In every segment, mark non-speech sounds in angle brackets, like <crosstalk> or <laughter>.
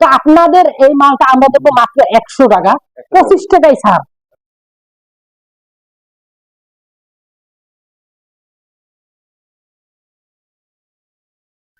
তো আপনাদের এই মালটা আমরা দেবো মাত্র একশো টাকা। পঁচিশ টাকাই ছাড়।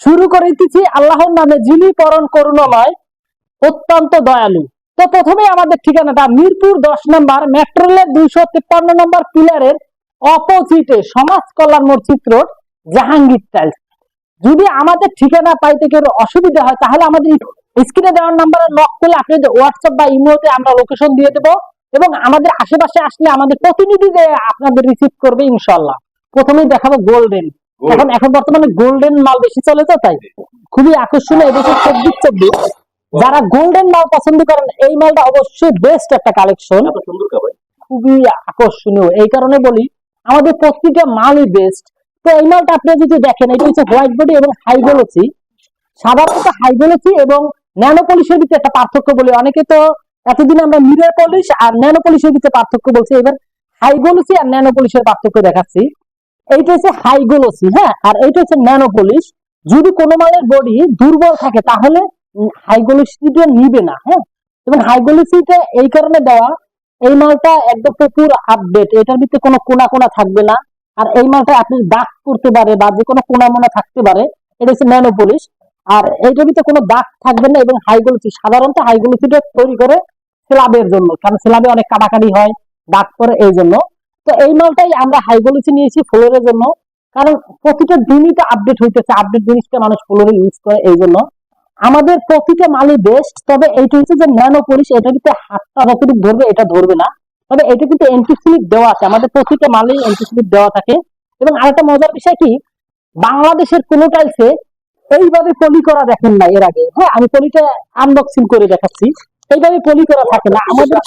শুরু করিতেছি আল্লাহর নামে যিনি পরণ করুণাময় অত্যন্ত দয়ালু। তো প্রথমে আমাদের ঠিকানাটা মিরপুর দশ নম্বর মেট্রো রেলের দুইশো তিপ্পান্ন নম্বর পিলারের অপোজিটে সমাজ কল্যাণ মসজিদ রোড জাহাঙ্গীর টাইলস। যদি আমাদের ঠিকানা পাইতে কেউ অসুবিধা হয় তাহলে আমাদের স্ক্রিনে দেওয়ার নাম্বারে নক করলে আপনি হোয়াটসঅ্যাপ বা ইমেলতে আমরা লোকেশন দিয়ে দেবো এবং আমাদের আশেপাশে আসলে আমাদের প্রতিনিধি যে আপনাদের রিসিভ করবে ইনশাল্লাহ প্রথমেই দেখাবো গোল্ডেন এখন এখন বর্তমানে গোল্ডেন মাল বেশি চলে তো তাই খুবই আকর্ষণীয় এবছর চব্বিশ চব্বিশ। যারা গোল্ডেন মাল পছন্দ করেন এই মালটা অবশ্যই বেস্ট একটা কালেকশন খুবই আকর্ষণীয়। এই কারণে বলি আমাদের প্রত্যেকটা মালই বেস্ট তো এই মালটা আপনি যদি দেখেন এটা হচ্ছে হোয়াইট বডি এবং হাইগোলসি সাধারণত হাইগোলসি এবং ন্যানো পলিশের ভিতরে একটা পার্থক্য বলি। অনেকে তো এতদিন আমরা মিরর পলিশ আর ন্যানো পলিশের ভিতরে পার্থক্য বলছি। এবার হাইগোলসি আর ন্যানো পলিশের পার্থক্য দেখাচ্ছি। এইটা হচ্ছে হাইগোলসি হ্যাঁ? আর এইটা হচ্ছে ন্যানো পলিশ যদি কোনো মালের বডি দুর্বল থাকে, তাহলে হাইগোলসিটা নিবে না হ্যাঁ? এবং হাইগোলসিটা এই কারণে দেওয়া, এই মালটা একদম প্রচুর আপডেট এটার ভিতরে কোনো কোনা কোনা থাকবে না। আর এই মালটা আপনি দাগ করতে পারে বা যে কোনো কোনা মোনা থাকতে পারে, এটা হচ্ছে ন্যানো পলিশ আর এইটার ভিতরে কোনো দাগ থাকবে না এবং হাইগোলসি সাধারণত হাইগোলসিটা তৈরি করে স্ল্যাবের জন্য, কারণ স্ল্যাবে অনেক কাটাকাটি হয় দাগ করে এই জন্য। তো এই মালটাই আমরা হাইগোলসি নিয়েছি ফ্লোরের জন্য, কারণ প্রতিটা দিনই তো আপডেট হইতেছে আপডেট জিনিসটা মানুষ ফ্লোরে ইউজ করে এই জন্য। আমাদের প্রতিটা মালই বেস্ট তবে এইটা হচ্ছে যে ন্যানো পলিশ এটা কিন্তু হাতটা যতটুকু ধরবে এটা ধরবে না। তবে এটা কিন্তু এন্টিস্লিপ দেওয়া আছে, আমাদের প্রতিটা মালেই এন্টিস্লিপ দেওয়া থাকে। এবং আরেকটা মজার বিষয় কি, বাংলাদেশের কোনো টাইলসে এইভাবে পলি করা দেখেন না এর আগে। হ্যাঁ আমি পলিটা আনবক্সিং করে দেখাচ্ছি। এইভাবে পলি করা থাকে না। আমাদের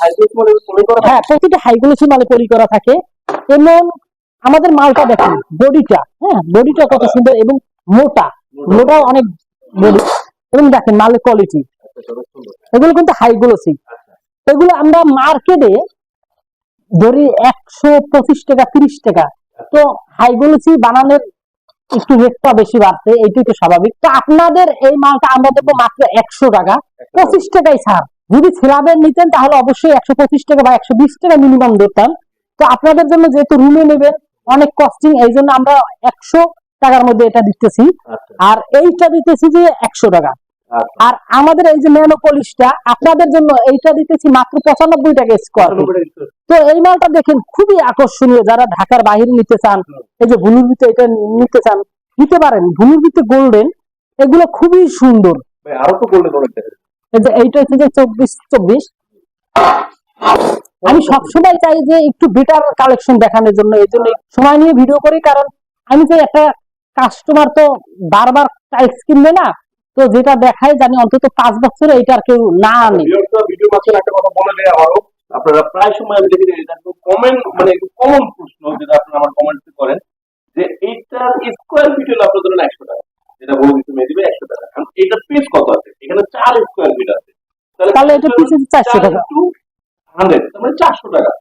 হ্যাঁ প্রতিটা হাইগুলোসি মালে পলি করা থাকে। এবং আমাদের মালটা দেখেন বডিটা। হ্যাঁ বডিটা কত সুন্দর এবং মোটা। মোটা অনেক বডি। এবং দেখেন মালের কোয়ালিটি এগুলো কিন্তু হাইগুলোসি এগুলো আমরা মার্কেটে ধরি একশো পঁচিশ টাকা তিরিশ টাকা। তো হাইগুলোসি বানানোর একটু রেটটা বেশি বাড়ছে এইটাই তো স্বাভাবিক। তো আপনাদের এই মালটা আমরা দেবো মাত্র একশো টাকা। পঁচিশ টাকাই ছাড়। যদি স্ল্যাবের নিতেন তাহলে অবশ্যই একশো পঁচিশ টাকা বা একশো বিশ টাকা মিনিমাম ধরতাম তো আপনাদের জন্য যেহেতু রুমে নেবেন অনেক কস্টিং এই জন্য আমরা একশো টাকার মধ্যে এটা দিতেছি। আচ্ছা। আর এইটা দিতেছি যে একশো টাকা। আর আমাদের এই যে ন্যানো পলিশটা আপনাদের জন্য এইটা দিতেছি মাত্র পঁচানব্বই টাকা স্কোয়ার তো এই মালটা দেখেন খুবই আকর্ষণীয়। যারা ঢাকার বাইরে নিতে চান এই যে ভুলুর ভিতরে এটা নিতে চান নিতে পারেন। ভুলুর ভিতরে গোল্ডেন এগুলো খুবই সুন্দর। আরও তো গোল্ডেন এই যে এইটা হচ্ছে যে চব্বিশ চব্বিশ। আমি সবসময় চাই যে একটু বেটার কালেকশন দেখানোর জন্য এই জন্য সময় নিয়ে ভিডিও করি কারণ আমি চাই একটা কাস্টমার তো বারবার টাইলস কিনবে না তো যেটা দেখায় জানি অন্তত পাঁচ বছরে এটা আর কেউ না আনে। আপনারা প্রায় সময় আমি দেখি এটা কমেন্ট মানে কমন প্রশ্ন যেটা আপনারা আমার কমেন্ট করেন যে এইটার স্কোয়ার ফিট হলো আপনার ধরেন একশো টাকা। যেটা বলে দিতে মেয়ে দিবে একশো টাকা। কারণ এইটার পিস কত আছে? এখানে চার স্কোয়ার ফিট আছে। তাহলে এটা পিস চারশো টাকা। হান্ড্রেড মানে চারশো টাকা।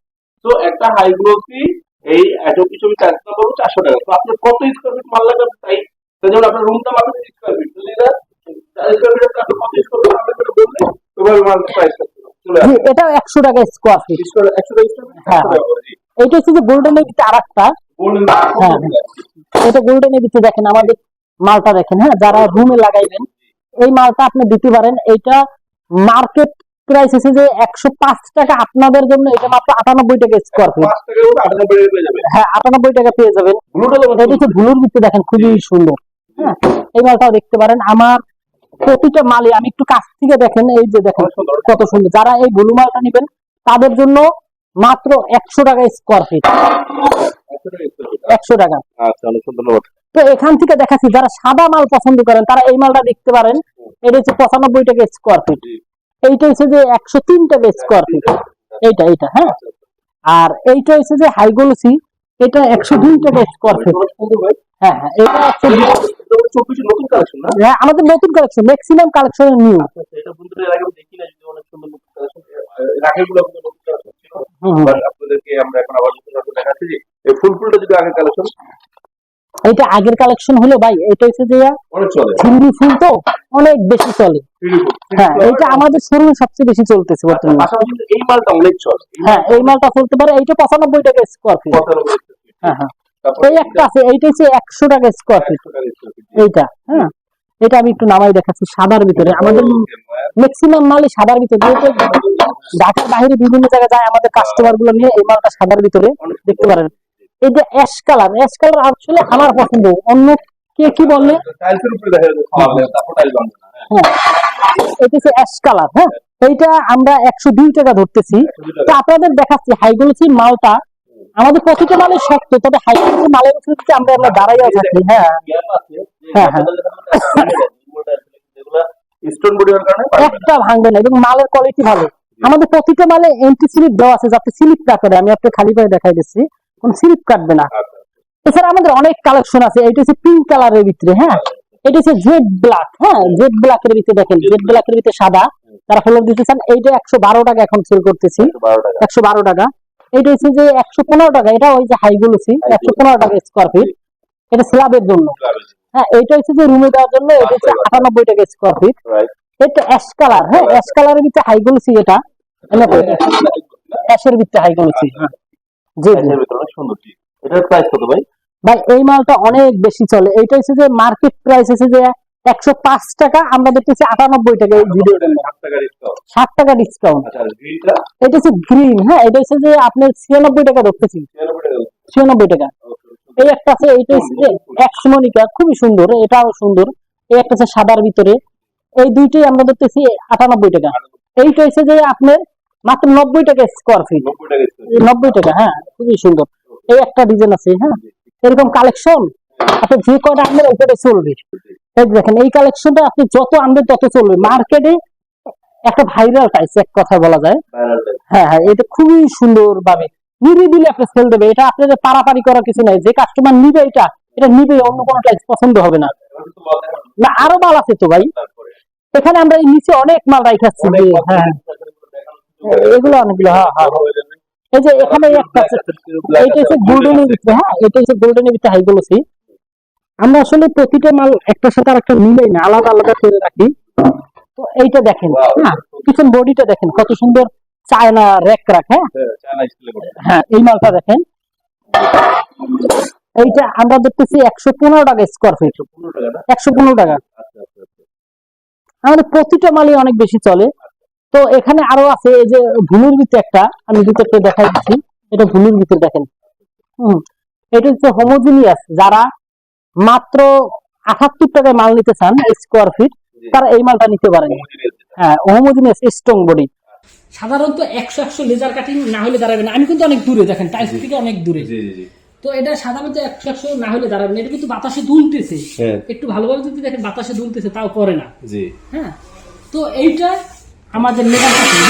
তো একটা হাই গ্লোসি এই এত কিছু আমি চার্জ করব চারশো টাকা। তো আপনার কত স্কোয়ার ফিট মাল লাগবে? তাই যেমন আপনার রুমটা মাত্র স্কোয়ার ফিট যদি এটা একশো টাকা স্কোয়ার ফিট হ্যাঁ। এইটা হচ্ছে যে গোল্ডেনের ভিতরে আর একটা হ্যাঁ। এটা গোল্ডেনের ভিতরে দেখেন আমাদের মালটা দেখেন হ্যাঁ যারা রুমে লাগাইবেন এই মালটা আপনি দিতে পারেন। এইটা মার্কেট প্রাইস হচ্ছে যে একশো পাঁচ টাকা আপনাদের জন্য এটা মাত্র আটানব্বই টাকা স্কোয়ার ফিট হ্যাঁ আটানব্বই টাকা পেয়ে যাবেন। এটা হচ্ছে ভুলুর ভিতরে দেখেন খুবই সুন্দর। হ্যাঁ এই মালটাও দেখতে পারেন। আমার প্রতিটা মালে আমি একটু কাছ থেকে দেখেন এই যে দেখেন কত সুন্দর। যারা এই ব্লু মালটা নেবেন তাদের জন্য মাত্র একশো টাকা স্কোয়ার ফিট একশো টাকা আচ্ছা তো এখান থেকে দেখাচ্ছি যারা সাদা মাল পছন্দ করেন তারা এই মালটা দেখতে পারেন। এটা হচ্ছে পঁচানব্বই টাকা স্কোয়ার ফিট এইটা হচ্ছে যে একশো তিন টাকা স্কোয়ার ফিট এইটা এইটা হ্যাঁ? আর এইটা হচ্ছে যে হাইগোলসি এটা একশো দুই টাকা স্কোয়ার ফিট হ্যাঁ হ্যাঁ এটা একশো নতুন কালেকশন না? হ্যাঁ আমাদের নতুন কালেকশন ম্যাক্সিমাম কালেকশন নিউ আচ্ছা, এটা বন্ধুরা এর আগে দেখি না যদি অনেক সুন্দর নতুন কালেকশন রাখেগুলো নতুন কালেকশন ছিল। আপনাদেরকে আমরা এখন আবার নতুন দেখাচ্ছি যে এই ফুল ফুলটা যদি আগে কালেকশন এটা আগের কালেকশন হলো ভাই এটা হচ্ছে যে ঝিল্লি ফুল তো অনেক বেশি চলে। হ্যাঁ এটা আমাদের শোরুমে সবচেয়ে বেশি চলতেছে বর্তমানে। এই মালটা অনেক চলে। হ্যাঁ এই মালটা চলতে পারে এইটা পঁচানব্বই টাকা স্কোয়ার ফিট হ্যাঁ হ্যাঁ। এই একটা আছে এইটা হচ্ছে একশো টাকা স্কোয়ার ফিট। এইটা হ্যাঁ? এটা আমি একটু নামাই দেখাচ্ছি সাদার ভিতরে। আমাদের ম্যাক্সিমাম মালই সাদার ভিতরে। ঢাকার বাইরে বিভিন্ন জায়গায় যায় আমাদের কাস্টমারগুলো নিয়ে এই মালটা সাদার ভিতরে দেখতে পারেন। এই যে অ্যাশ কালার অ্যাশ কালার আসলে আমার পছন্দ। অন্য কে কি বললে বানানো হ্যাঁ হ্যাঁ। এটা হচ্ছে অ্যাশ কালার হ্যাঁ? এইটা আমরা একশো দুই টাকা ধরতেছি। তো আপনাদের দেখাচ্ছি হাইগুলোসি মালটা আমাদের প্রতিটা মালের শক্ত তবে হাইগুলোসি মালের উপরে যদি আমরা আমরা দাঁড়াইয়া থাকি হ্যাঁ। হ্যাঁ, হ্যাঁ। একটা ভাঙবে না এবং মালের কোয়ালিটি ভালো। আমাদের প্রতিটা মালে এন্টি স্লিপ দেওয়া আছে যাতে স্লিপ না করে আমি আপনাকে খালি পায়ে দেখাই দিচ্ছি কোন স্লিপ কাটবে না। আচ্ছা, এছাড়া আমাদের অনেক কালেকশন আছে এটা হচ্ছে পিঙ্ক কালারের ভিতরে হ্যাঁ। এটা হচ্ছে জেড ব্ল্যাক হ্যাঁ জেড ব্ল্যাকের ভিতরে দেখেন জেড ব্ল্যাকের ভিতরে সাদা তারা ফ্লোর দিতে চান এইটা একশো বারো টাকা এখন সেল করতেছি। একশো বারো টাকা। এটা হচ্ছে যে একশো পনেরো টাকা এটা ওই যে হাইগুলোসি একশো পনেরো টাকা স্কোয়ার ফিট এটা স্ল্যাবের জন্য। হ্যাঁ এটা হচ্ছে যে রুমে দেওয়ার জন্য এটা হচ্ছে আটানব্বই টাকা স্কোয়ার ফিট এটা অ্যাশ কালার হ্যাঁ অ্যাশ কালারের ভিতরে হাইগুলোসি এটা। অ্যাশের ভিতরে হাইগুলোসি হ্যাঁ। জি জি। এটার প্রাইস কত ভাই? ভাই এই মালটা অনেক বেশি চলে। এইটা হচ্ছে যে মার্কেট প্রাইস হচ্ছে যে একশো পাঁচ টাকা আমরা দেখতেছি আটানব্বই টাকা এই ষাট টাকা ডিসকাউন্ট আচ্ছা এটা হচ্ছে গ্রিন হ্যাঁ এটা হচ্ছে যে আপনার ছিয়ানব্বই টাকা ধরতেছি। ছিয়ানব্বই টাকা এই একটা আছে এইটা হচ্ছে যে খুবই সুন্দর এটাও সুন্দর। এই একটা আছে সাদার ভিতরে। এই দুইটাই আমরা দেখতেছি আটানব্বই টাকা। এইটা হচ্ছে যে আপনার মাত্র নব্বই টাকা স্কোয়ার ফিট নব্বই টাকা হ্যাঁ খুবই সুন্দর। এই একটা ডিজাইন আছে হ্যাঁ এরকম কালেকশন আপনি যে কয়টা আপনার কয়টাই চলবে। এই দেখেন এই কালেকশনটা আপনি যত আনবেন তত চলবে। মার্কেটে একটা ভাইরাল টাইস এক কথা বলা যায়। হ্যাঁ হ্যাঁ এটা খুবই সুন্দর ভাবে নিরিবিলি আপনি সেল দেবে। এটা আপনাদের পারাপারি করার কিছু নাই যে কাস্টমার নিবে এটা এটা নিবে অন্য কোনো টাইস পছন্দ হবে না। না আরও মাল আছে তো ভাই। এখানে আমরা এই নিচে অনেক মাল রাখাচ্ছি অনেক হ্যাঁ। এগুলো অনেকগুলো হ্যাঁ হ্যাঁ। হয়ে। এই যে এখানে একটা এইটা হচ্ছে গোল্ডেনের ভিতরে হ্যাঁ এটা হচ্ছে গোল্ডেনের ভিতরে হাই বলেছি আমরা আসলে প্রতিটা মাল একটার সাথে আরেকটা মিলাই না আলাদা আলাদা করে রাখি। তো এইটা দেখেন হ্যাঁ পিছন বডিটা দেখেন কত সুন্দর চায়না র্যাক রাখ হ্যাঁ? হ্যাঁ। হ্যাঁ এই মালটা দেখেন। এইটা আমরা দেখতেছি একশো পনেরো টাকা স্কোয়ার ফিট? একশো পনেরো টাকা আচ্ছা, আচ্ছা, আচ্ছা। আমাদের প্রতিটা মালই অনেক বেশি চলে। তো এখানে আরও আছে এই যে ভুলুর ভিতরে একটা আমি ভিতরটা দেখাই দিচ্ছি। এটা ভুলুর ভিতরে দেখেন। হম এটা হচ্ছে হোমোজিনিয়াস যারা মাত্র আটাত্তর টাকায় মাল নিতে চান স্কোয়ার ফিট তারা এই মালটা নিতে পারেন। হ্যাঁ হোমোজিনিয়াস স্ট্রং বডি সাধারণত একশো একশো লেজার কাটিং না হলে দাঁড়াবে না। আমি কিন্তু অনেক দূরে দেখেন টাইলস থেকে অনেক দূরে। জি, জি, জি। তো এটা সাধারণত একশো একশো না হলে দাঁড়াবে না। এটা কিন্তু বাতাসে দুলতেছে। হ্যাঁ। একটু ভালোভাবে যদি দেখেন বাতাসে দুলতেছে তাও করে না। হ্যাঁ তো এইটা আমাদের লেজার কাটিং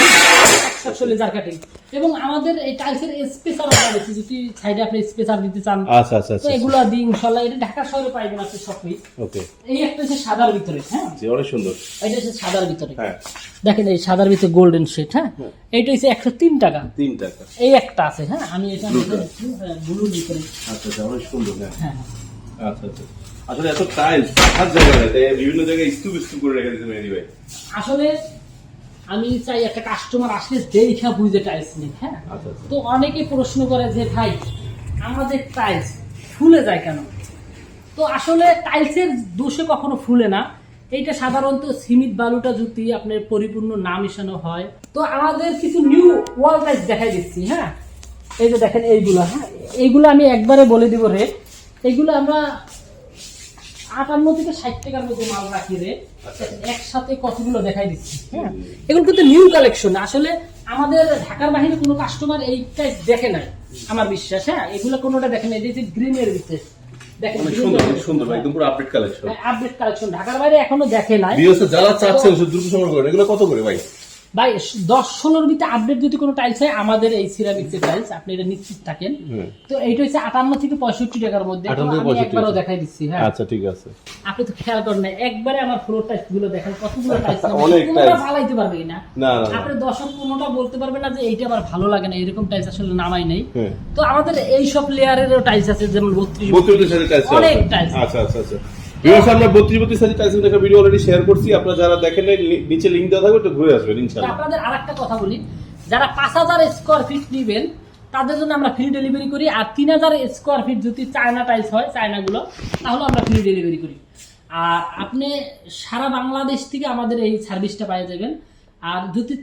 লেজার কাটিং এবং আমাদের এই টাইলসের স্পেসার যদি সাইডে আপনি স্পেসার দিতে চান আচ্ছা, আচ্ছা, তো আচ্ছা, এগুলো দিই ইনশাল্লাহ এটা ঢাকা শহরে পাইবেন আপনি সবই ওকে। এই একটা হচ্ছে সাদার ভিতরে হ্যাঁ? জি, অনেক সুন্দর। এটা হচ্ছে সাদার ভিতরে। হ্যাঁ, দেখেন এই সাদার ভিতরে গোল্ডেন শেড হ্যাঁ? এইটা হচ্ছে একশো তিন টাকা। তিন টাকা। এই একটা আছে হ্যাঁ? আমি এটা হ্যাঁ, ভিতরে আচ্ছা, আচ্ছা, অনেক সুন্দর, হ্যাঁ। হ্যাঁ। আচ্ছা, আচ্ছা। আসলে এত টাইলস রাখার জায়গা তাই বিভিন্ন জায়গায় স্তূপ স্তূপ করে রেখে দিয়েছে মেহেদী ভাই। আসলে আমি চাই একটা কাস্টমার আসলে দেখা বুঝে টাইলস নিক হ্যাঁ? আচ্ছা, আচ্ছা। তো অনেকে প্রশ্ন করে যে ভাই আমাদের টাইলস ফুলে যায় কেন? তো আসলে টাইলসের দোষে কখনো ফুলে না। এইটা সাধারণত সিমিট বালুটা যদি আপনার পরিপূর্ণ না মিশানো হয়। তো আমাদের কিছু নিউ ওয়াল টাইলস দেখাই দিচ্ছি হ্যাঁ? এই যে দেখেন এইগুলো হ্যাঁ? এইগুলো আমি একবারে বলে দিব রে এইগুলো আমরা আটান্ন থেকে ষাট টাকার মধ্যে মাল রাখি রে। একসাথে কতগুলো দেখাই দিচ্ছি হ্যাঁ? এগুলো কিন্তু নিউ কালেকশন আসলে আমাদের ঢাকার বাহিরে কোনো কাস্টমার এইটাই দেখে নাই আমার বিশ্বাস হ্যাঁ? এগুলো কোনোটা দেখে নাই এই যে গ্রিনের ভিতরে কালেকশন ঢাকার বাইরে এখনও দেখে নাই। যারা চাচ্ছেন দ্রুত সংগ্রহ করেন। এগুলো কত করে ভাই? ভাই দশ ষোলোর ভিতরে আপডেট যদি কোনো টাইলস হয় আমাদের এই সিরামিক্সের টাইলস আপনি এটা নিশ্চিত থাকেন। তো এইটা হচ্ছে আটান্ন থেকে পঁয়ষট্টি টাকার মধ্যে। তো 58 থেকে আমি একবারও দেখাই দিচ্ছি হ্যাঁ। আচ্ছা ঠিক আছে। আপনি তো খেয়াল করেন না একবারে আমার ফ্লোর টাইলসগুলো দেখেন কতগুলো টাইলস <laughs> কোনোটা। ফালাইতে পারবে না। আপনি দশক কোনোটা বলতে পারবে না যে এইটা আমার ভালো লাগে না এরকম টাইলস আসলে নামাই নেই। হ্যাঁ। তো আমাদের এই সব লেয়ারেরও টাইলস আছে যেমন বত্রিশ বত্রিশ অনেক টাইলস আচ্ছা আচ্ছা আচ্ছা। ভিউয়ার্স আমরা বত্রিশ বত্রিশ সাইজের টাইলস একটা ভিডিও অলরেডি শেয়ার করছি আপনারা যারা দেখেন নিচে লিংক দেওয়া থাকবে একটু ঘুরে আসবেন ইনশাআল্লাহ। আপনাদের আর একটা কথা বলি যারা পাঁচ হাজার স্কোয়ার ফিট নিবেন তাদের জন্য আমরা ফ্রি ডেলিভারি করি আর তিন হাজার স্কোয়ার ফিট যদি চায়না টাইলস হয় চায়নাগুলো তাহলে আমরা ফ্রি ডেলিভারি করি। আর আপনি সারা বাংলাদেশ থেকে আমাদের এই সার্ভিসটা পেয়ে যাবেন আর যদি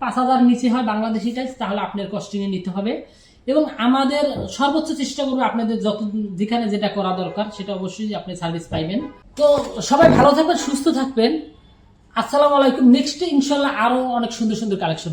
পাঁচ হাজার নিচে হয় বাংলাদেশি টাইলস তাহলে আপনার কস্টিংয়ে নিতে হবে। এবং আমাদের সর্বোচ্চ চেষ্টা করব আপনাদের যত যেখানে যেটা করা দরকার, সেটা অবশ্যই আপনি সার্ভিস পাইবেন। তো সবাই ভালো থাকবেন, সুস্থ থাকবেন। আসসালামু আলাইকুম। নেক্সট ইনশাল্লাহ আরও অনেক সুন্দর সুন্দর কালেকশন